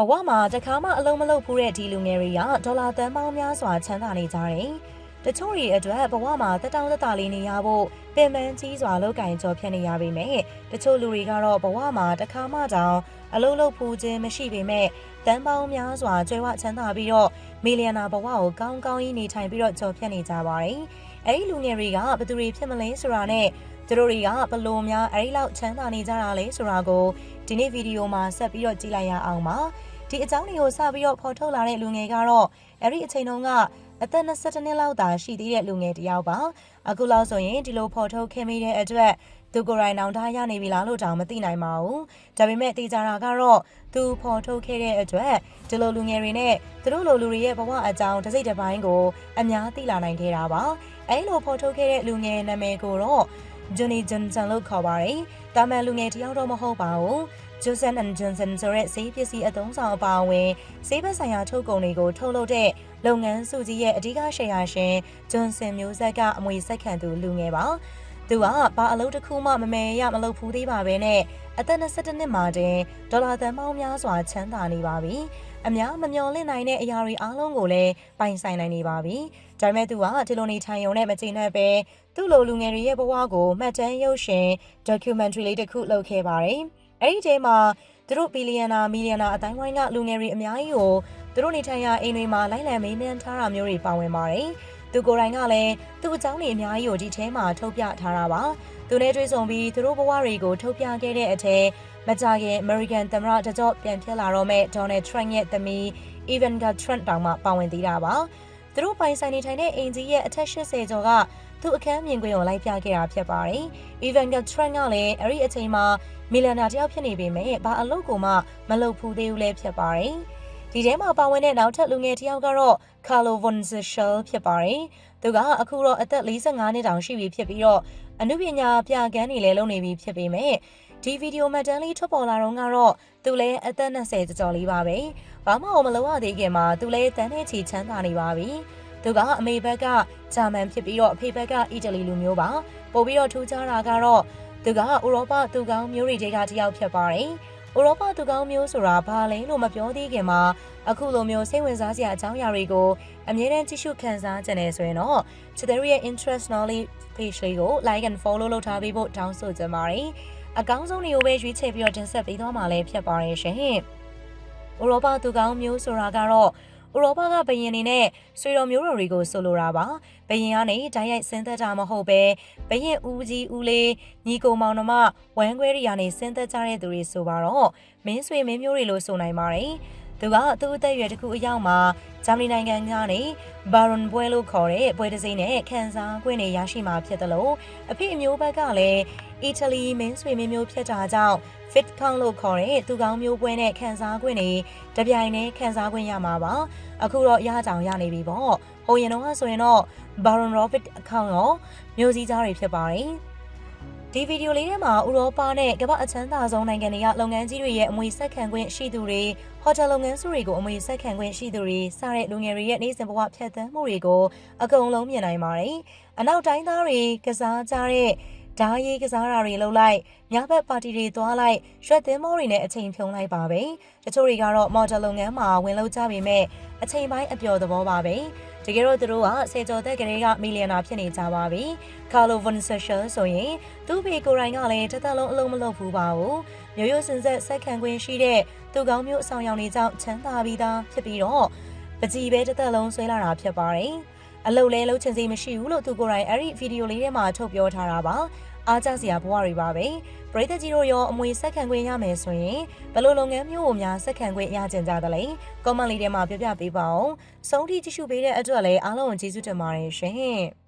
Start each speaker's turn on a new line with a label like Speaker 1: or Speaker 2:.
Speaker 1: ဘဝမှာတစ်ခါမှအလုံးမလုံးဖူးတဲ့ဒီလူငယ်တွေကဒေါ်လာသန်းပေါင်းများစွာချမ်းသာနေကြတယ်။တချို့တွေအတွက်ဘဝမှာတက်တောင့်တက်တာလေးနေရဖို့ပင်ပန်းကြီးစွာလောက်ကင်ကြော်ဖြတ်နေရပေမဲ့တချို့လူတွေကတော့ဘဝမှာတစ်ခါမှတောင်အလုံးလုံးဖူးခြင်းမရှိပေမဲ့တန်းပေါင်းများစွာကျွဲဝချမ်းသာပြီးတော့မီလီယံနာဘဝကိုကောင်းကောင်းကြီးနေထိုင်ပြီးတော့ကြော်ဖြတ်နေကြပါတယ်။အဲဒီလူငယ်တွေကဘယ်သူတွေဖြစ်မလဲဆိုတာနဲ့ သူတို့တွေကဘလို့များအဲဒီလောက်ချမ်းသာနေကြတာလဲဆိုတာကိုဒီနေ့ဗီဒီယိုမှာဆက်ပြီးတော့ကြည့်လိုက်ရအောင်ပါ။ဒီအကြောင်းတွေကိုစပြီးတော့ဖော်ထုတ်လာတဲ့လူငယ်ကတော့အဲ့ဒီအချိန်တုန်းကအသက်22နှစ်လောက်သာရှိသေးတဲ့လူငယ်တစ်ယောက်ပါအခုလောက်ဆိုရင်ဒီလိုဖော်ထုတ်ခဲ့မိတဲ့အတွက်သူကိုယ်တိုင်နောင်တရနေပြီလားလို့တောင်မသိနိုင်ပါဘူးဒါပေမဲ့တေချာတာကတော့သူဖော်ထုတ်ခဲ့တဲ့အတွက်ဒီလိုလူငယ်တွေနဲ့သူတို့လိုလူတွေရဲ့ဘဝအကြောင်းတစ်စိတ်တစ်ပိုင်းကိုအများသိလာနိုင်ခဲ့တာပါအဲလိုဖော်ထုတ်ခဲ့တဲ့လူငယ်နာမည်ကိုတော့ Johnny Johnson လို့ခေါ်ပါတယ်တာမန်လူငယ်တစ်ယောက်တော့မဟုတ်ပါဘူး Johnson and Johnson ဆိုတဲ့ဈေးပစ္စည်းအသုံးဆောင်အပါအဝင်ဈေးဘက်ဆိုင်ရာထုတ်ကုန်တွေကိုထုတ်လုပ်တဲ့လုပ်ငန်းစုကြီးရဲ့အဓိကရှယ်ယာရှင် Johnson မျိုးဆက်က အမွေဆက်ခံသူလူငယ်ပါ သူကဘာအလုပ်တစ်ခုမှမမဲရမလုပ်ဘူးသေးပါပဲနဲ့အသက်22နှစ်မှာတင်ဒေါ်လာသန်းပေါင်းများစွာချမ်းသာနေပါပြီအများမမျှော်လင့်နိုင်တဲ့အရာတွေအားလုံးကိုလည်းပိုင်ဆိုင်နိုင်နေပါပြီဒါပေမဲ့သူကဒီလိုနေထိုင်ရုံနဲ့မကျေနပ်ပဲသူ့လိုလူငယ်တွေရဲ့ဘဝကိုမှတ်တမ်းရုပ်ရှင် documentary လေးတစ်ခုလုပ်ခဲ့ပါတယ်အဲ့ဒီထဲမှာသူတို့ဘီလီယံနာမီလီယံနာအတိုင်းဝိုင်းကလူငယ်တွေအများကြီးကိုသူတို့နေထိုင်ရာအိမ်တွေမှာလိုက်လံမေးမြန်းထားတာမျိုးတွေပါဝင်ပါတယ်။ သူကိုယ်တိုင်ကလည်းသူ့အကြောင်းတွေအများကြီးကိုဒီထဲမှာထုတ်ပြထားတာပါ။သူနဲ့တွေ့ဆုံပြီးသူတို့ဘဝတွေကိုထုတ်ပြခဲ့တဲ့အထက်မကြခင် American သမ္မတတကြော့ပြန်ဖြစ်လာတော့မဲ့ Donald Trump ရဲ့သမီး Ivanka Trump တောင်မှပါဝင်သေးတာပါ။သူတို့ပိုင်ဆိုင်နေထိုင်တဲ့အိမ်ကြီးရဲ့အထက်80ကျော်ကသူ့အခန်းမြင်ကွင်းကိုလိုက်ပြခဲ့တာဖြစ်ပါတယ်။ Ivanka Trump ကလည်းအဲ့ဒီအချိန်မှာမီလန်နာတယောက်ဖြစ်နေပေမဲ့ဘာအလုပ်ကိုမှမလုပ်ဘူးသေးဘူးလည်းဖြစ်ပါတယ်။ ဒီထဲမှာပါဝင်တဲ့နောက်ထပ်လူငယ်တစ်ယောက်ကတော့ Carlo von Zischel ဖြစ်ပါတယ်။သူကအခုတော့အသက်45နှစ်တောင်ရှိပြီဖြစ်ပြီးတော့အနုပညာပြကန်းနေလဲလုပ်နေပြီဖြစ်ပေမဲ့ဒီဗီဒီယိုမှတ်တမ်းလေးထွက်ပေါ်လာတော့ကတော့သူလည်းအသက်20ကျော်လေးပါပဲ။ဘာမှမလုပ်ရသေးခင်မှာသူလည်းတန်းနဲ့ချီချမ်းသာနေပါပြီ။သူကအမေဘက်ကဂျာမန်ဖြစ်ပြီးတော့အဖေဘက်ကအီတလီလူမျိုးပါ။ပို့ပြီးတော့ထူးခြားတာကတော့သူကဥရောပသူကောင်းမျိုးတွေကတယောက်ဖြစ်ပါတယ်။ ဥရောပသူကောင်းမျိုးဆိုတာဘာလဲလို့မပြောသေးခင်မှာအခုလိုမျိုးစိတ်ဝင်စားစရာအကြောင်းအရာတွေကိုအမြဲတမ်းကြည့်ရှုခန်းစားကြတယ်ဆိုရင်တော့ချစ်တဲ့ရဲ့ interest knowledge page လေးကို like and follow လုပ်ထားပေးဖို့တောင်းဆိုချင်ပါတယ်။အကောင်းဆုံးတွေကိုပဲရွေးချယ်ပြီးတော့တင်ဆက်ပေးသွားမှာလည်းဖြစ်ပါတယ်ရှင်။ဥရောပသူကောင်းမျိုးဆိုတာကတော့ ဥရောပကဘယင်နေနဲ့ဆွေတော်မျိုးတော်တွေကိုဆိုလိုတာပါဘယင်ကနေဓာတ်ရိုက်ဆင်းသက်တာမဟုတ်ပဲဘယင်ဦးကြီးဦးလေးညီကိုမောင်နှမဝမ်းခွဲတွေကနေဆင်းသက်ကြတဲ့သူတွေဆိုပါတော့မင်းဆွေမင်းမျိုးတွေလို့ဆိုနိုင်ပါတယ် သူကသူ့အသက်အရွယ်တစ်ခုအရောက်မှာဂျာမနီနိုင်ငံကနေဘာရွန်ဘွဲလို့ခေါ်တဲ့ဘွဲတစ်စိမ့်နဲ့ခံစားခွင့်နဲ့ရရှိမှာဖြစ်တယ်လို့အဖေအမျိုးဘက်ကလည်းအီတလီမင်းဆွေမင်းမျိုးဖြစ်တာကြောင့် Fitcon လို့ခေါ်တဲ့သူကောင်းမျိုးပွဲနဲ့ခံစားခွင့်နဲ့တပြိုင်တည်းခံစားခွင့်ရမှာပါအခုတော့ရကြောင်ရနေပြီပေါ့ဟိုရင်တော့ဆိုရင်တော့ Baron Robert account ရောမျိုးစည်းကြားတွေဖြစ်ပါတယ် ဒီဗီဒီယိုလေးထဲမှာဥရောပနဲ့ကမ္ဘာအချမ်းသာဆုံးနိုင်ငံတွေကလုပ်ငန်းကြီးတွေရဲ့အမွေဆက်ခံခွင့်ရှိသူတွေဟိုတယ်လုပ်ငန်းစုတွေကိုအမွေဆက်ခံခွင့်ရှိသူတွေစတဲ့လူငယ်တွေရဲ့နေ့စဉ်ဘဝဖြတ်သန်းမှုတွေကိုအကုန်လုံးမြင်နိုင်ပါတယ်။အနောက်တိုင်းသားတွေကစားကြတဲ့ဓာရီကစားတာတွေလုပ်လိုက်ညဘက်ပါတီတွေသွားလိုက်ရွှက်သင်းမောတွေနဲ့အချိန်ဖြုံလိုက်ပါပဲတချို့တွေကတော့မော်ဒယ်လုပ်ငန်းမှာဝင်လုပ်ကြပေမဲ့အချိန်ပိုင်းအပျော်သဘောပါပဲ တကယ်တော့သူတို့ကစေကျော်သက်ကလေးကမီလီယံနာဖြစ်နေကြပါပြီကာလိုဗွန်ဆက်ရှယ်ဆိုရင်သူ့ဖေကိုယ်တိုင်ကလည်းတစ်သက်လုံးအလုံးမလုပ်ဘူးပါဘူးမျိုးရိုးစင်ဆက်ဆက်ခံခွင့်ရှိတဲ့သူကောင်းမျိုးအဆောင်ရောင်တွေကြောင့်ချမ်းသာပြီးသားဖြစ်ပြီးတော့ပကြီးပဲတစ်သက်လုံးဆွဲလာတာဖြစ်ပါတယ် အလုတ်လဲလှုပ်ချင်စီမရှိဘူးလို့သူကိုယ်တိုင်အဲ့ဒီဗီဒီယိုလေးထဲမှာထုတ်ပြောထားတာပါအားကျစရာဘဝတွေပါပဲပရိသတ်ကြီးတို့ရောအမွေဆက်ခံခွင့်ရမယ်ဆိုရင်ဘယ်လိုလုပ်ငန်းမျိုးကိုများဆက်ခံခွင့်ရကြကြသလဲကွန်မန့်လေးထဲမှာပြပြပေးပါအောင်ဆုံးထိကြည့်ရှုပေးတဲ့အတွက်လည်းအားလုံးကိုကျေးဇူးတင်ပါတယ်ရှင်